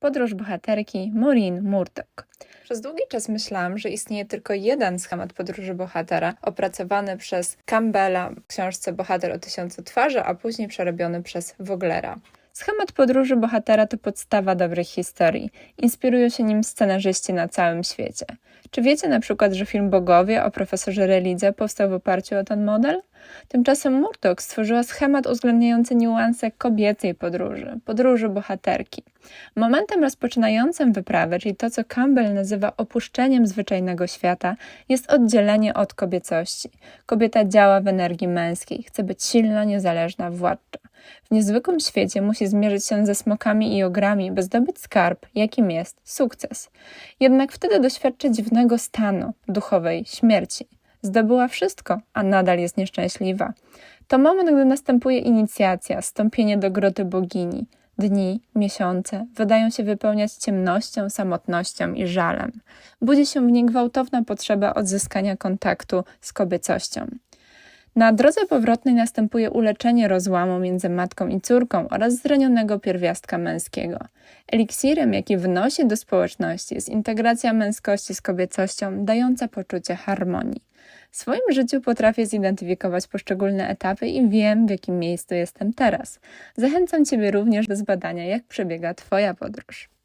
Podróż bohaterki Maureen Murdoch. Przez długi czas myślałam, że istnieje tylko jeden schemat podróży bohatera, opracowany przez Campbella w książce Bohater o tysiącu twarzy, a później przerobiony przez Woglera. Schemat podróży bohatera to podstawa dobrych historii. Inspirują się nim scenarzyści na całym świecie. Czy wiecie na przykład, że film Bogowie o profesorze Relidze powstał w oparciu o ten model? Tymczasem Murdoch stworzyła schemat uwzględniający niuanse kobiecej podróży, podróży bohaterki. Momentem rozpoczynającym wyprawę, czyli to, co Campbell nazywa opuszczeniem zwyczajnego świata, jest oddzielenie od kobiecości. Kobieta działa w energii męskiej, chce być silna, niezależna, władcza. W niezwykłym świecie musi zmierzyć się ze smokami i ogrami, by zdobyć skarb, jakim jest sukces. Jednak wtedy doświadczy dziwnego stanu duchowej śmierci. Zdobyła wszystko, a nadal jest nieszczęśliwa. To moment, gdy następuje inicjacja, stąpienie do groty bogini. Dni, miesiące wydają się wypełniać ciemnością, samotnością i żalem. Budzi się w niej gwałtowna potrzeba odzyskania kontaktu z kobiecością. Na drodze powrotnej następuje uleczenie rozłamu między matką i córką oraz zranionego pierwiastka męskiego. Eliksirem, jaki wnosi do społeczności, jest integracja męskości z kobiecością, dająca poczucie harmonii. W swoim życiu potrafię zidentyfikować poszczególne etapy i wiem, w jakim miejscu jestem teraz. Zachęcam Ciebie również do zbadania, jak przebiega Twoja podróż.